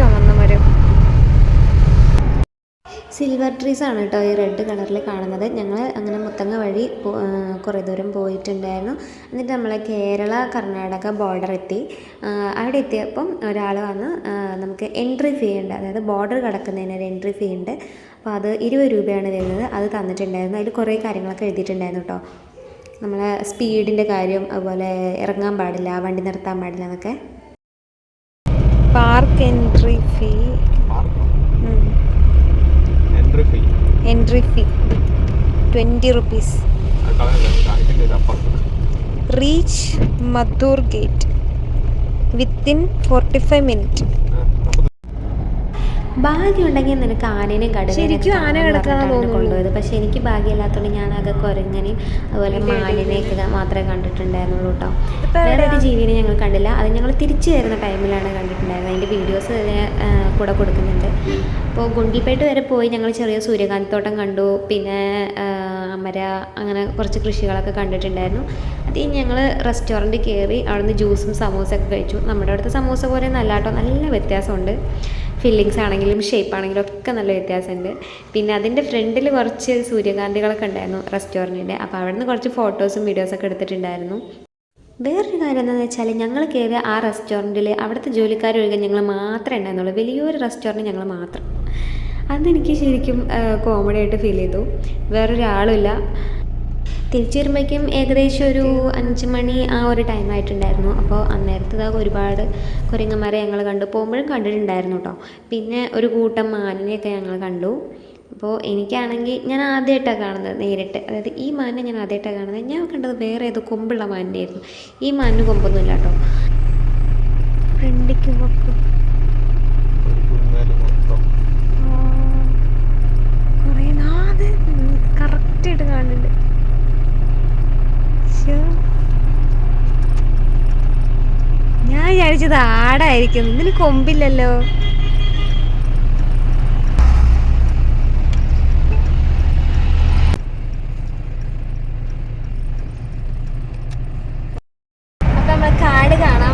ചുവന്ന മരം silver trees ആണ് കേട്ടോ ഈ റെഡ് കളറിൽ കാണുന്നത്. ഞങ്ങൾ അങ്ങനെ മുത്തങ്ങ വഴി കുറേ ദൂരം പോയിട്ടുണ്ടായിരുന്നു. എന്നിട്ട് നമ്മൾ കേരള കർണാടക ബോർഡർ എത്തി. അവിടെ എത്തിയപ്പം ഒരാൾ വന്ന് നമുക്ക് എൻട്രി ഫീ ഉണ്ട്. അതായത് ബോർഡർ കടക്കുന്നതിന് ഒരു എൻട്രി ഫീ ഉണ്ട്. അപ്പോൾ അത് ഇരുപത് രൂപയാണ് വരുന്നത്. അത് തന്നിട്ടുണ്ടായിരുന്നു. അതിൽ കുറേ കാര്യങ്ങളൊക്കെ എഴുതിയിട്ടുണ്ടായിരുന്നു കേട്ടോ നമ്മളെ സ്പീഡിന്റെ കാര്യം അതുപോലെ ഇറങ്ങാൻ പാടില്ല വണ്ടി നിർത്താൻ പാടില്ല എന്നൊക്കെ. Park entry fee. Entry fee? Entry fee. Twenty rupees. Reach Madhur gate. Within forty five minute. ഭാഗ്യമുണ്ടെങ്കിൽ നിനക്ക് ആനേനെയും കടുവേനെയും ശരിക്കും ആന കാണാമെന്ന് കിടക്കാനാ പറഞ്ഞിട്ടാണ് കൊണ്ടുപോയത്. പക്ഷെ എനിക്ക് ഭാഗ്യമില്ലാത്തതുകൊണ്ട് ഞാൻ ആകെ കുരങ്ങനെയും അതുപോലെ മാനിനെയൊക്കെ മാത്രമേ കണ്ടിട്ടുണ്ടായിരുന്നുള്ളൂ കേട്ടോ. വേറെ ഒരു ജീവിനെ ഞങ്ങൾ കണ്ടില്ല. അത് ഞങ്ങൾ തിരിച്ചു വരുന്ന ടൈമിലാണ് കണ്ടിട്ടുണ്ടായിരുന്നത്. അതിന്റെ വീഡിയോസ് കൂടെ കൊടുക്കുന്നുണ്ട്. അപ്പോൾ ഗുണ്ടിപ്പേട്ട് വരെ പോയി ഞങ്ങൾ ചെറിയ സൂര്യകാന്തിത്തോട്ടം കണ്ടു. പിന്നെ അമര അങ്ങനെ കുറച്ച് കൃഷികളൊക്കെ കണ്ടിട്ടുണ്ടായിരുന്നു. അത് ഞങ്ങൾ റെസ്റ്റോറന്റ് കയറി അവിടുന്ന് ജ്യൂസും സമോസയൊക്കെ കഴിച്ചു. നമ്മുടെ അവിടുത്തെ സമോസ പോലെ നല്ല കേട്ടോ. നല്ല വ്യത്യാസമുണ്ട്. ഫില്ലിങ്സ് ആണെങ്കിലും ഷേപ്പ് ആണെങ്കിലും ഒക്കെ നല്ല വ്യത്യാസമുണ്ട്. പിന്നെ അതിന്റെ ഫ്രണ്ടിൽ കുറച്ച് സൂര്യകാന്തികളൊക്കെ ഉണ്ടായിരുന്നു റെസ്റ്റോറന്റിന്റെ അപ്പോൾ അവിടെ നിന്ന് കുറച്ച് ഫോട്ടോസും വീഡിയോസൊക്കെ എടുത്തിട്ടുണ്ടായിരുന്നു. വേറൊരു കാര്യം എന്താണെന്ന് വെച്ചാൽ ഞങ്ങൾ കയറിയ ആ റെസ്റ്റോറന്റിൽ അവിടുത്തെ ജോലിക്കാർ ഒഴികെ ഞങ്ങൾ മാത്രമേ ഉണ്ടായിരുന്നുള്ളൂ. വലിയൊരു റെസ്റ്റോറന്റ് ഞങ്ങൾ മാത്രം. അതെനിക്ക് ശരിക്കും കോമഡി ആയിട്ട് ഫീൽ ചെയ്തു. വേറൊരാളുമില്ല തിരിച്ചു വരുമ്പോഴേക്കും ഏകദേശം ഒരു അഞ്ച് മണി ആ ഒരു ടൈം ആയിട്ടുണ്ടായിരുന്നു. അപ്പോൾ അന്നേരത്തെ ഒരുപാട് കുരങ്ങന്മാരെ ഞങ്ങൾ കണ്ടു. പോകുമ്പോഴും കണ്ടിട്ടുണ്ടായിരുന്നു കേട്ടോ പിന്നെ ഒരു കൂട്ടം മാനിനെയൊക്കെ ഞങ്ങൾ കണ്ടു. അപ്പോൾ എനിക്കാണെങ്കിൽ ഞാൻ ആദ്യമായിട്ടാണ് കാണുന്നത് നേരിട്ട്. അതായത് ഈ മാനിനെ ഞാൻ ആദ്യമായിട്ടാണ് കാണുന്നത്. ഞാൻ കണ്ടത് വേറെ ഏതോ കൊമ്പുള്ള മാനിന്റെ ആയിരുന്നു ഈ മാനിന് കൊമ്പൊന്നുമില്ല കേട്ടോ ഫ്രണ്ടിക്ക് വെക്കും വിചാരിച്ചത് ആടായിരിക്കും. ഇതിന് കൊമ്പില്ലല്ലോ. അപ്പൊ നമ്മൾ കാട് കാണാൻ